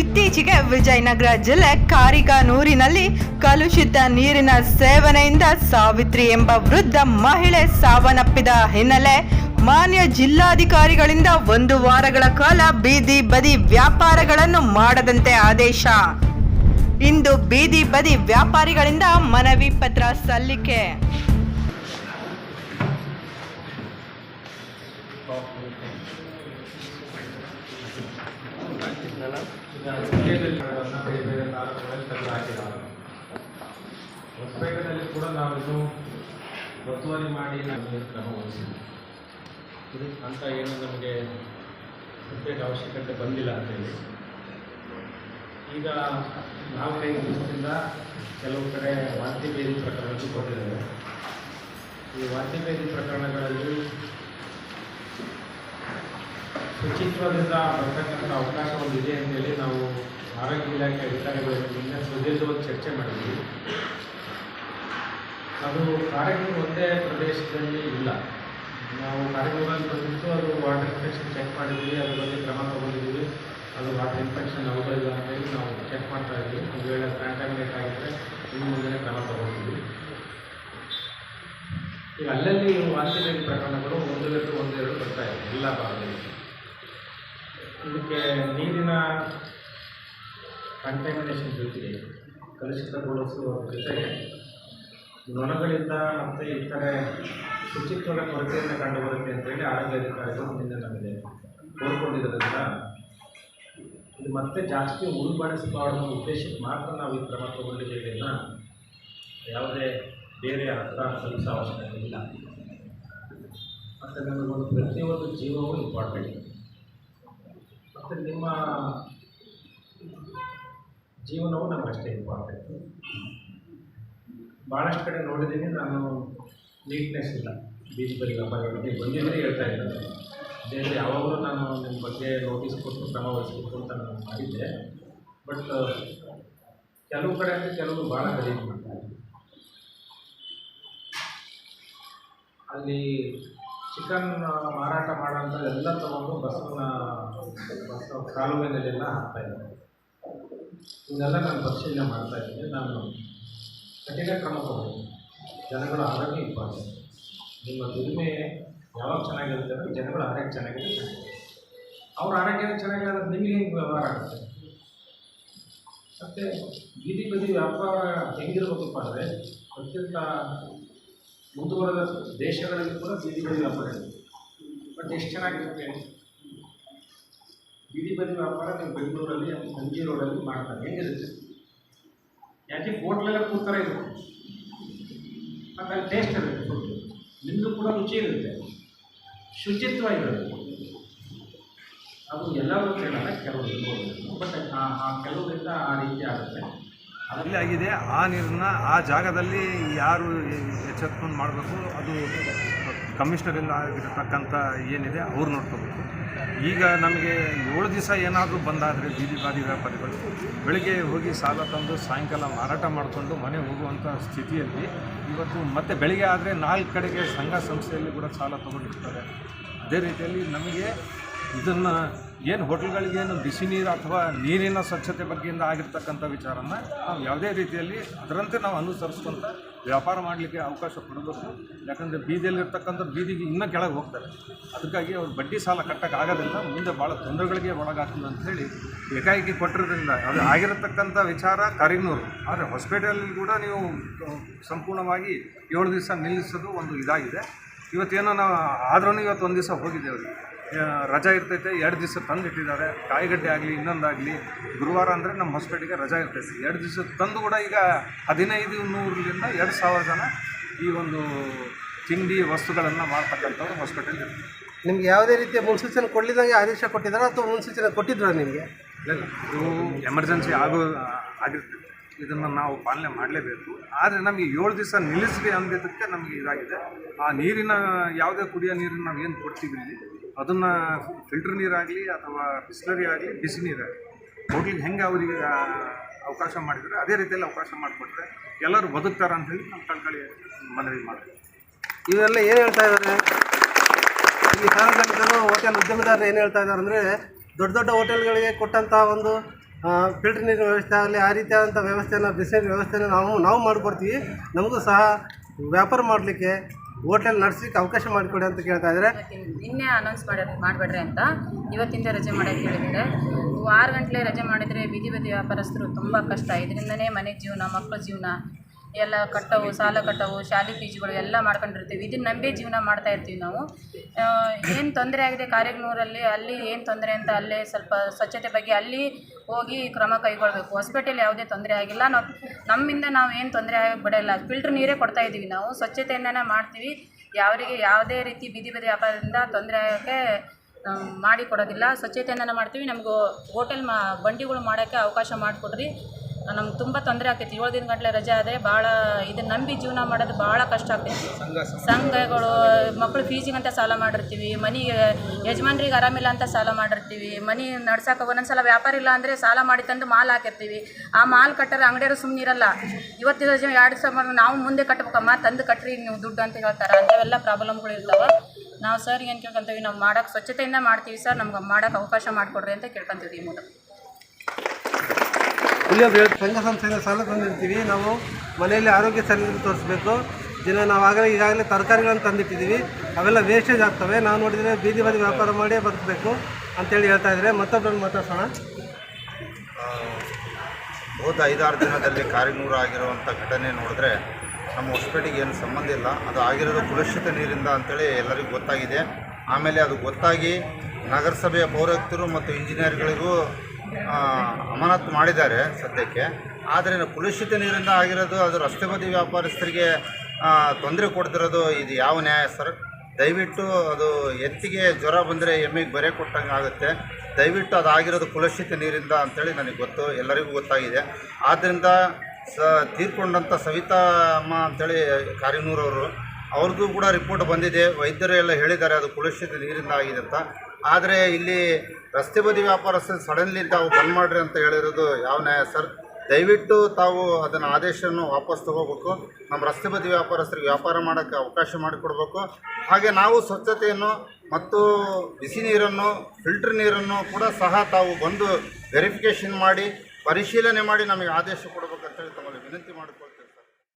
ಇತ್ತೀಚೆಗೆ ವಿಜಯನಗರ ಜಿಲ್ಲೆ ಕಾರಿಕಾನೂರಿನಲ್ಲಿ ಕಲುಷಿತ ನೀರಿನ ಸೇವನೆಯಿಂದ ಸಾವಿತ್ರಿ ಎಂಬ ವೃದ್ಧ ಮಹಿಳೆ ಸಾವನ್ನಪ್ಪಿದ ಹಿನ್ನೆಲೆ ಮಾನ್ಯ ಜಿಲ್ಲಾಧಿಕಾರಿಗಳಿಂದ ಒಂದು ವಾರಗಳ ಕಾಲ ಬೀದಿ ಬದಿ ವ್ಯಾಪಾರಗಳನ್ನು ಮಾಡದಂತೆ ಆದೇಶ. ಇಂದು ಬೀದಿ ಬದಿ ವ್ಯಾಪಾರಿಗಳಿಂದ ಮನವಿ ಪತ್ರ ಸಲ್ಲಿಕೆ. ಸಂಖ್ಯೆಯಲ್ಲಿ ಬೇರೆ ತಾಲೂಕುಗಳಲ್ಲಿ ತೆಗೆದು ಹಾಕಿದ್ದಾರೆ ಹೊಸಪೇಟೆಯಲ್ಲಿ ಕೂಡ ನಾವು ಇನ್ನೂ ಒತ್ತುವರಿ ಮಾಡಿ ನಮಗೆ ಕ್ರಮ ವಹಿಸಿದ್ವಿ. ಇದು ಅಂತ ಏನು ನಮಗೆ ಪ್ರತ್ಯೇಕ ಅವಶ್ಯಕತೆ ಬಂದಿಲ್ಲ ಅಂತೇಳಿ. ಈಗ ನಾಲ್ಕೈದು ದಿವಸದಿಂದ ಕೆಲವು ಕಡೆ ವಾಂತಿ ಭೇದಿ ಪ್ರಕರಣಗಳು ಕೊಟ್ಟಿದ್ದೇವೆ ಈ ವಾಂತಿ ಭೇದಿ ಪ್ರಕರಣಗಳಲ್ಲಿ ಶುಚಿತ್ವದಿಂದ ಬರ್ತಕ್ಕಂಥ ಅವಕಾಶ ಒಂದು ಇದೆ ಅಂತೇಳಿ ನಾವು ಆರೋಗ್ಯ ಇಲಾಖೆ ಅಧಿಕಾರಿಗಳೊಂದಿಗೆ ಸುದೀರ್ಘವಾಗಿ ಚರ್ಚೆ ಮಾಡಿದ್ವಿ. ಅದು ಕಾರ್ಯಕ್ರಮ ಒಂದೇ ಪ್ರದೇಶದಲ್ಲಿ ಇಲ್ಲ. ನಾವು ಕಾರ್ಯಕ್ರಮದಲ್ಲಿ ಬಂದಿತ್ತು ಅದು ವಾಟರ್ ಇನ್ಫೆಕ್ಷನ್ ಚೆಕ್ ಮಾಡಿದ್ವಿ, ಅದ್ರ ಬಗ್ಗೆ ಕ್ರಮ ತಗೊಂಡಿದ್ದೀವಿ ಅದು ವಾಟರ್ ಇನ್ಫೆಕ್ಷನ್ ಹೌದಾ ಇಲ್ಲ ಅಂತೇಳಿ ನಾವು ಚೆಕ್ ಮಾಡ್ತಾ ಇದ್ವಿ. ಒಂದು ವೇಳೆ ಕಂಟಾಮಿನೇಟ್ ಆಗಿದ್ದರೆ ಇನ್ನು ಮುಂದೆ ಕ್ರಮ ತಗೊಂಡಿದ್ವಿ. ಈಗ ಅಲ್ಲಲ್ಲಿ ವಾಂತಿ ಪ್ರಕರಣಗಳು ಒಂದು ಒಂದೆರಡು ಬರ್ತಾ ಇದೆ, ಎಲ್ಲ ಭಾಗದಲ್ಲಿ. ಇದಕ್ಕೆ ನೀರಿನ ಕಂಟಾಮಿನೇಷನ್ ಜೊತೆಗೆ ಕಲುಷಿತಗೊಳಿಸುವ ಜೊತೆಗೆ ನೊಣಗಳಿಂದ ಮತ್ತು ಇತರೆ ಶುಚಿತ್ವದ ಕೊರತೆಯಿಂದ ಕಂಡುಬರುತ್ತೆ ಅಂತೇಳಿ ಆರೋಗ್ಯ ಅಧಿಕಾರಿಗಳು ಮುಂದೆ ನಮಗೆ ಕೋರ್ಕೊಂಡಿದ್ದರಿಂದ ಇದು ಮತ್ತೆ ಜಾಸ್ತಿ ಉಲ್ಬಣಿಸಬಾರ್ದು ಉದ್ದೇಶಕ್ಕೆ ಮಾತ್ರ ನಾವು ಈ ಕ್ರಮ ತಗೊಂಡಿದ್ದೇವೆ ಯಾವುದೇ ಬೇರೆ ಅರ್ಥ ಸಲ್ಲಿಸೋ ಅವಶ್ಯಕತೆ ಇಲ್ಲ. ಮತ್ತು ನಮಗೊಂದು ಪ್ರತಿಯೊಂದು ಜೀವವೂ ಇಂಪಾರ್ಟೆಂಟ್ ಮತ್ತು ನಿಮ್ಮ ಜೀವನವು ನಮಗಷ್ಟೇ ಇಂಪಾರ್ಟೆಂಟ್. ಭಾಳಷ್ಟು ಕಡೆ ನೋಡಿದ್ದೀನಿ, ನಾನು ನೀಟ್ನೆಸ್ ಇಲ್ಲ. ಬೀಚ್ ಬರಿ ವ್ಯಾಪಾರಿಗಳು ನೀವು ಬಂದಿದ್ದರೆ ಹೇಳ್ತಾ ಇದ್ದಾರೆ ಬೇರೆ ಯಾವಾಗಲೂ ನಾನು ನಿಮ್ಮ ಬಗ್ಗೆ ನೋಟಿಸ್ ಕೊಟ್ಟು ಕ್ರಮ ವಹಿಸಬೇಕು ಅಂತ ನಾನು ಮಾಡಿದ್ದೆ. ಬಟ್ ಕೆಲವು ಕಡೆ ಅಂದರೆ ಕೆಲವರು ಭಾಳ ಖರೀದಿ ಮಾಡ್ತಾರೆ. ಅಲ್ಲಿ ಚಿಕನ್ ಮಾರಾಟ ಮಾಡೋಂಥ ಎಲ್ಲ ತಗೊಂಡು ಬಸ್ಸನ್ನ ಬಸ್ ಕಾಲುವೆನಲ್ಲೆಲ್ಲ ಹಾಕ್ತಾ ಇದ್ದಾರೆ. ಇದನ್ನೆಲ್ಲ ನಾನು ಪರಿಶೀಲನೆ ಮಾಡ್ತಾ ಇದ್ದೀನಿ. ನಾನು ಕಠಿಣ ಕ್ರಮ ತಗೊಂಡು ಜನಗಳ ಆರೋಗ್ಯ ಇಂಪಾರ್ಟೆಂಟ್ ನಿಮ್ಮ ದುಡಿಮೆ ಯಾವಾಗ ಚೆನ್ನಾಗಿರುತ್ತೆ ಅಂದರೆ ಜನಗಳ ಆರೋಗ್ಯ ಚೆನ್ನಾಗಿರುತ್ತೆ. ಅವ್ರ ಆರೋಗ್ಯ ಚೆನ್ನಾಗಿಲ್ಲ ನಿಮಗೆ ಹೆಂಗೆ ವ್ಯವಹಾರ ಆಗುತ್ತೆ? ಮತ್ತು ಬೀದಿ ಬದಿ ವ್ಯಾಪಾರ ಹೆಂಗಿರ್ಬೇಕಪ್ಪ ಅಂದರೆ ಅತ್ಯಂತ ಮುಂದುವರೆದ ದೇಶಗಳಲ್ಲಿ ಕೂಡ ಬೀದಿ ಬದಿ ವ್ಯಾಪಾರ ಇದೆ ಬಟ್ ಎಷ್ಟು ಚೆನ್ನಾಗಿರುತ್ತೆ ಬೀದಿ ಬದಿ ವ್ಯಾಪಾರ ನೀವು ಬೆಂಗಳೂರಲ್ಲಿ ಅಂಜಿ ರೋಡಲ್ಲಿ ಮಾಡ್ತಾರೆ. ಹೆಂಗಿರುತ್ತೆ? ಯಾಕೆ ಹೋಟ್ಲೆಲ್ಲ ಕೂತಾರೆ ಇದು? ಅಲ್ಲಿ ಟೇಸ್ಟ್ ಇರುತ್ತೆ ಫುಡ್ ನಿಮ್ಮದು ಕೂಡ ರುಚಿ ಇರುತ್ತೆ. ಶುಚಿತ್ವ ಇರುತ್ತೆ ಅದು ಎಲ್ಲರೂ ಕೇಳಲ್ಲ ಕೆಲವು ಬಟ್ ಆ ಕೆಲವರಿಂದ ಆ ರೀತಿ ಆಗುತ್ತೆ. ಅಲ್ಲಿ ಆಗಿದೆ, ಆ ನೀರನ್ನ ಆ ಜಾಗದಲ್ಲಿ ಯಾರು ಎಚ್ಚೆತ್ಕೊಂಡು ಮಾಡಬೇಕು, ಅದು ಕಮಿಷನರಿಂದ ಆಗಿರ್ತಕ್ಕಂಥ ಏನಿದೆ, ಅವ್ರು ನೋಡ್ಕೋಬೇಕು. ಈಗ ನಮಗೆ ಏಳು ದಿವಸ ಏನಾದರೂ ಬಂದಾದರೆ ಬೀದಿ ಬಾದಿ ವ್ಯಾಪಾರಿಗಳು, ಬೆಳಿಗ್ಗೆ ಹೋಗಿ ಸಾಲ ತಂದು ಸಾಯಂಕಾಲ ಮಾರಾಟ ಮಾಡಿಕೊಂಡು ಮನೆ ಹೋಗುವಂಥ ಸ್ಥಿತಿಯಲ್ಲಿ ಇವತ್ತು ಮತ್ತೆ ಬೆಳಿಗ್ಗೆ ಆದರೆ ನಾಲ್ಕು ಕಡೆಗೆ ಸಂಘ ಸಂಸ್ಥೆಯಲ್ಲಿ ಕೂಡ ಸಾಲ ತೊಗೊಂಡಿರ್ತಾರೆ. ಅದೇ ರೀತಿಯಲ್ಲಿ ನಮಗೆ ಇದನ್ನು ಏನು ಹೋಟೆಲ್ಗಳಿಗೇನು ಬಿಸಿ ನೀರು ಅಥವಾ ನೀರಿನ ಸ್ವಚ್ಛತೆ ಬಗ್ಗೆಯಿಂದ ಆಗಿರ್ತಕ್ಕಂಥ ವಿಚಾರನ ನಾವು ಯಾವುದೇ ರೀತಿಯಲ್ಲಿ ಅದರಂತೆ ನಾವು ಅನುಸರಿಸ್ಕೊಂತ ವ್ಯಾಪಾರ ಮಾಡಲಿಕ್ಕೆ ಅವಕಾಶ ಕೊಡಬೇಕು. ಯಾಕಂದರೆ ಬೀದಿಯಲ್ಲಿರ್ತಕ್ಕಂಥ ಬೀದಿಗೆ ಇನ್ನೂ ಕೆಳಗೆ ಹೋಗ್ತಾರೆ. ಅದಕ್ಕಾಗಿ ಅವ್ರು ಬಡ್ಡಿ ಸಾಲ ಕಟ್ಟಕ್ಕೆ ಆಗೋದಿಲ್ಲ ಮುಂದೆ ಭಾಳ ತೊಂದರೆಗಳಿಗೆ ಒಳಗಾಗ್ತದೆ ಅಂತ ಹೇಳಿ ಏಕಾಏಕಿ ಕೊಟ್ಟಿರೋದ್ರಿಂದ ಅದು ಆಗಿರತಕ್ಕಂಥ ವಿಚಾರ ಕರಿನೂರು. ಆದರೆ ಹಾಸ್ಪಿಟಲ್ ಕೂಡ ನೀವು ಸಂಪೂರ್ಣವಾಗಿ ಏಳು ದಿವಸ ನಿಲ್ಲಿಸೋದು ಒಂದು ಇದಾಗಿದೆ. ಇವತ್ತೇನೋ ನಾವು ಆದ್ರೂ ಇವತ್ತು ಒಂದು ದಿವಸ ಹೋಗಿದ್ದೇವೆ. ಆ, ರಜಾ ಇರ್ತೈತೆ ಎರಡು ದಿವಸ ತಂದು ಇಟ್ಟಿದ್ದಾರೆ ಕಾಯಿಗಡ್ಡೆ ಆಗಲಿ ಇನ್ನೊಂದಾಗಲಿ ಗುರುವಾರ ಅಂದರೆ ನಮ್ಮ ಹಾಸ್ಪಿಟ್ಲಿಗೆ ರಜಾ ಇರ್ತೈತೆ. ಎರಡು ದಿವಸ ತಂದು ಕೂಡ ಈಗ ಹದಿನೈದು ನೂರರಿಂದ ಎರಡು ಸಾವಿರ ಜನ ಈ ಒಂದು ತಿಂಡಿ ವಸ್ತುಗಳನ್ನು ಮಾಡ್ತಕ್ಕಂಥವ್ರು ಹಾಸ್ಪಿಟಲ್ ಇರ್ತದೆ ನಿಮ್ಗೆ ಯಾವುದೇ ರೀತಿಯ ಮುನ್ಸೂಚನೆ ಕೊಡಲಿದಂಗೆ ಆದೇಶ ಕೊಟ್ಟಿದ್ದಾರೆ ಅಥವಾ ಮುನ್ಸೂಚನೆ ಕೊಟ್ಟಿದ್ರು ನಿಮಗೆ? ಇಲ್ಲ ಇದು ಎಮರ್ಜೆನ್ಸಿ ಆಗೋ ಆಗಿರ್ತದೆ ಇದನ್ನು ನಾವು ಪಾಲನೆ ಮಾಡಲೇಬೇಕು. ಆದರೆ ನಮಗೆ ಏಳು ದಿವಸ ನಿಲ್ಲಿಸಿ ಅಂದಿದ್ದಕ್ಕೆ ನಮಗೆ ಇದಾಗಿದೆ. ಆ ನೀರಿನ ಯಾವುದೇ ಕುಡಿಯೋ ನೀರನ್ನು ನಾವು ಏನು ಕೊಡ್ತೀವಿ ಇಲ್ಲಿ? ಅದನ್ನು ಫಿಲ್ಟರ್ ನೀರಾಗಲಿ ಅಥವಾ ಬಿಸ್ಲರಿ ಆಗಲಿ ಬಿಸಿ ನೀರಾಗಲಿ ಹೋಗ್ಲಿಕ್ಕೆ ಹೆಂಗೆ ಅವರಿಗೆ ಅವಕಾಶ ಮಾಡಿದರೆ, ಅದೇ ರೀತಿಯಲ್ಲಿ ಅವಕಾಶ ಮಾಡಿಕೊಟ್ರೆ ಎಲ್ಲರೂ ಬದುಕ್ತಾರೆ ಅಂತ ಹೇಳಿ ನಮ್ಮ ಕಳ್ಕಳಿ ಮನವಿ ಮಾಡ್ತೀವಿ. ಇವೆಲ್ಲ ಏನು ಹೇಳ್ತಾ ಇದ್ದಾರೆ? ಈ ಸಾರ್ವಜನಿಕರು ಹೋಟೆಲ್ ಉದ್ಯಮದಾರರು ಏನು ಹೇಳ್ತಾ ಇದ್ದಾರೆ ಅಂದರೆ, ದೊಡ್ಡ ದೊಡ್ಡ ಹೋಟೆಲ್ಗಳಿಗೆ ಕೊಟ್ಟಂಥ ಒಂದು ಫಿಲ್ಟರ್ ನೀರಿನ ವ್ಯವಸ್ಥೆ ಆಗಲಿ, ಆ ರೀತಿಯಾದಂಥ ವ್ಯವಸ್ಥೆನ, ಬಿಸಿನೀರಿನ ವ್ಯವಸ್ಥೆನ ನಾವು ನಾವು ಮಾಡಿಕೊಡ್ತೀವಿ. ನಮಗೂ ಸಹ ವ್ಯಾಪಾರ ಮಾಡಲಿಕ್ಕೆ ಹೋಟೆಲ್ ನಡೆಸಲಿಕ್ಕೆ ಅವಕಾಶ ಮಾಡಿಕೊಡಿ ಅಂತ ಕೇಳ್ತಾ ಇದ್ದಾರೆ. ನಿನ್ನೆ ಅನೌನ್ಸ್ ಮಾಡಿ ಮಾಡಬೇಡ್ರಿ ಅಂತ. ಇವತ್ತಿಂದ ರಜೆ ಮಾಡೋಕ್ಕೆ ಹೇಳಿದ್ದಾರೆ. ಆರು ಗಂಟಲೆ ರಜೆ ಮಾಡಿದರೆ ಬೀದಿ ಬದಿ ವ್ಯಾಪಾರಸ್ಥರು ತುಂಬ ಕಷ್ಟ. ಇದರಿಂದನೇ ಮನೆ ಜೀವನ ಮಕ್ಕಳ ಜೀವನ ಎಲ್ಲ ಕಟ್ಟವು, ಸಾಲ ಕಟ್ಟವು, ಶಾಲೆ ಫೀಸ್ಗಳು ಎಲ್ಲ ಮಾಡ್ಕೊಂಡಿರ್ತೀವಿ. ಇದನ್ನ ನಂಬಿ ಜೀವನ ಮಾಡ್ತಾ ಇರ್ತೀವಿ ನಾವು. ಏನು ತೊಂದರೆ ಆಗಿದೆ ಕಾರ್ಯಗ್ನೂರಲ್ಲಿ ಅಲ್ಲಿ ಏನು ತೊಂದರೆ ಅಂತ ಅಲ್ಲೇ ಸ್ವಲ್ಪ ಸ್ವಚ್ಛತೆ ಬಗ್ಗೆ ಅಲ್ಲಿ ಹೋಗಿ ಕ್ರಮ ಕೈಗೊಳ್ಬೇಕು. ಹೊಸಪೇಟೆಯಲ್ಲಿ ಯಾವುದೇ ತೊಂದರೆ ಆಗಿಲ್ಲ. ನಾವು, ನಮ್ಮಿಂದ ನಾವು ಏನು ತೊಂದರೆ ಆಗಿ ಬಿಡಲ್ಲ ಫಿಲ್ಟ್ರ್ ನೀರೇ ಕೊಡ್ತಾ ಇದ್ದೀವಿ ನಾವು. ಸ್ವಚ್ಛತೆಯನ್ನ ಮಾಡ್ತೀವಿ. ಯಾವರಿಗೆ ಯಾವುದೇ ರೀತಿ ಬೀದಿ ಬದಿ ವ್ಯಾಪಾರದಿಂದ ತೊಂದರೆ ಆಗೋಕ್ಕೆ ಮಾಡಿ ಕೊಡೋದಿಲ್ಲ ಸ್ವಚ್ಛತೆಯಿಂದನೇ ಮಾಡ್ತೀವಿ. ನಮಗೂ ಹೋಟೆಲ್ ಮಾ, ಬಂಡಿಗಳು ಮಾಡೋಕ್ಕೆ ಅವಕಾಶ ಮಾಡಿಕೊಡ್ರಿ. ನಮ್ಗೆ ತುಂಬ ತೊಂದರೆ ಆಗ್ತೈತಿ ಏಳು ದಿನ ಗಂಟಲೆ ರಜೆ ಆದರೆ ಭಾಳ ಇದನ್ನ ನಂಬಿ ಜೀವನ ಮಾಡೋದು ಭಾಳ ಕಷ್ಟ ಆಗ್ತೈತಿ. ಸಂಘಗಳು ಮಕ್ಕಳು ಫೀಸಿಗಂತ ಸಾಲ ಮಾಡಿರ್ತೀವಿ ಮನೆಗೆ ಯಜಮಾನ್ರಿಗೆ ಆರಾಮಿಲ್ಲ ಅಂತ ಸಾಲ ಮಾಡಿರ್ತೀವಿ ಮನೆ ಒಂದೊಂದು ಸಲ ವ್ಯಾಪಾರ ಇಲ್ಲ ಅಂದರೆ ಸಾಲ ಮಾಡಿ ತಂದು ಮಾಲ್ ಹಾಕಿರ್ತೀವಿ. ಆ ಮಾಲ್ ಕಟ್ಟರೆ ಅಂಗಡಿಯವರು ಸುಮ್ಮನೆ ಇರಲ್ಲ. ಇವತ್ತಿನ ರಜೆ ಎರಡು ಸಾವಿರ ನಾವು ಮುಂದೆ ಕಟ್ಬೇಕಮ್ಮ ತಂದು ಕಟ್ಟ್ರಿ ನೀವು ದುಡ್ಡು ಅಂತ ಹೇಳ್ತಾರೆ. ಅಂಥವೆಲ್ಲ ಪ್ರಾಬ್ಲಮ್ಗಳು ಇರ್ತಾವೆ. ನಾವು ಸರ್ ಏನು ಕೇಳ್ಕೊಂತೀವಿ ನಾವು ಮಾಡೋಕೆ ಸ್ವಚ್ಛತೆಯಿಂದ ಮಾಡ್ತೀವಿ ಸರ್ ನಮ್ಗೆ ಮಾಡೋಕೆ ಅವಕಾಶ ಮಾಡಿಕೊಡ್ರಿ ಅಂತ ಕೇಳ್ಕೊಂತೀವಿ ಈ ಮೂಲಕ ಇಲ್ಲಿ ಒಬ್ಬ ಹೇಳ್- ಸಂಘ ಸಂಸ್ಥೆಯಿಂದ ಸಾಲ ತಂದಿರ್ತೀವಿ. ನಾವು ಮನೆಯಲ್ಲಿ ಆರೋಗ್ಯ ಸರಿ ತೋರಿಸ್ಬೇಕು. ದಿನ ನಾವು ಆಗಲೇ ಈಗಾಗಲೇ ತರಕಾರಿಗಳನ್ನು ತಂದಿಟ್ಟಿದ್ದೀವಿ. ಅವೆಲ್ಲ ವೇಸ್ಟೇಜ್ ಆಗ್ತವೆ. ನಾವು ನೋಡಿದರೆ ಬೀದಿ ಬದಿ ವ್ಯಾಪಾರ ಮಾಡಿ ಬದುಕಬೇಕು ಅಂತೇಳಿ ಹೇಳ್ತಾ ಇದ್ದಾರೆ. ಮತ್ತೊಬ್ಬರನ್ನು ಮಾತಾಡ್ಸೋಣ. ಹೋದ ಐದಾರು ದಿನದಲ್ಲಿ ಕಾರಿನೂರು ಆಗಿರುವಂಥ ಘಟನೆ ನೋಡಿದ್ರೆ ನಮ್ಮ ಹೊಸಪೇಟೆಗೆ ಏನು ಸಂಬಂಧ ಇಲ್ಲ. ಅದು ಆಗಿರೋದು ಕುಲುಷಿತ ನೀರಿಂದ ಅಂತೇಳಿ ಎಲ್ಲರಿಗೂ ಗೊತ್ತಾಗಿದೆ. ಆಮೇಲೆ ಅದು ಗೊತ್ತಾಗಿ ನಗರಸಭೆಯ ಪೌರಾಯುಕ್ತರು ಮತ್ತು ಇಂಜಿನಿಯರ್ಗಳಿಗೂ ಅಮಾನತು ಮಾಡಿದ್ದಾರೆ ಸದ್ಯಕ್ಕೆ. ಆದರೆ ಕಲುಷಿತ ನೀರಿಂದ ಆಗಿರೋದು, ಅದು ರಸ್ತೆ ಬದಿ ವ್ಯಾಪಾರಸ್ಥರಿಗೆ ತೊಂದರೆ ಕೊಡ್ತಿರೋದು, ಇದು ಯಾವ ನ್ಯಾಯ ಸರ್? ದಯವಿಟ್ಟು ಅದು ಎತ್ತಿಗೆ ಜ್ವರ ಬಂದರೆ ಎಮ್ಮೆಗೆ ಬರೆ ಕೊಟ್ಟಂಗೆ ಆಗುತ್ತೆ. ದಯವಿಟ್ಟು ಅದಾಗಿರೋದು ಕುಲುಷಿತ ನೀರಿಂದ ಅಂತೇಳಿ ನನಗೆ ಗೊತ್ತು, ಎಲ್ಲರಿಗೂ ಗೊತ್ತಾಗಿದೆ. ಆದ್ದರಿಂದ ಸ ತೀರ್ಕೊಂಡಂಥ ಸವಿತಾ ಅಮ್ಮ ಅಂಥೇಳಿ ಕಾರಿನೂರವರು ಅವ್ರದ್ದು ಕೂಡ ರಿಪೋರ್ಟ್ ಬಂದಿದೆ. ವೈದ್ಯರು ಎಲ್ಲ ಹೇಳಿದ್ದಾರೆ ಅದು ಕುಲುಷಿತ ನೀರಿಂದ ಆಗಿದೆ ಅಂತ. ಆದರೆ ಇಲ್ಲಿ ರಸ್ತೆ ಬದಿ ವ್ಯಾಪಾರಸ್ಥರು ಸಡನ್ಲಿ ತಾವು ಬಂದ್ ಮಾಡಿರಿ ಅಂತ ಹೇಳಿರೋದು ಯಾವ ನ್ಯಾಯ, ಸರ್? ದಯವಿಟ್ಟು ತಾವು ಅದನ್ನು ಆದೇಶವನ್ನು ವಾಪಸ್ ತಗೋಬೇಕು. ನಮ್ಮ ರಸ್ತೆ ಬದಿ ವ್ಯಾಪಾರಸ್ಥರಿಗೆ ವ್ಯಾಪಾರ ಮಾಡೋಕ್ಕೆ ಅವಕಾಶ ಮಾಡಿಕೊಡ್ಬೇಕು. ಹಾಗೆ ನಾವು ಸ್ವಚ್ಛತೆಯನ್ನು ಮತ್ತು ಬಿಸಿ ನೀರನ್ನು ಫಿಲ್ಟರ್ ನೀರನ್ನು ಕೂಡ ಸಹ ತಾವು ಬಂದು ವೆರಿಫಿಕೇಷನ್ ಮಾಡಿ, ಪರಿಶೀಲನೆ ಮಾಡಿ ನಮಗೆ ಆದೇಶ ಕೊಡಬೇಕಂತೇಳಿ ತಮ್ಮಲ್ಲಿ ವಿನಂತಿ ಮಾಡಿಕೊಂಡು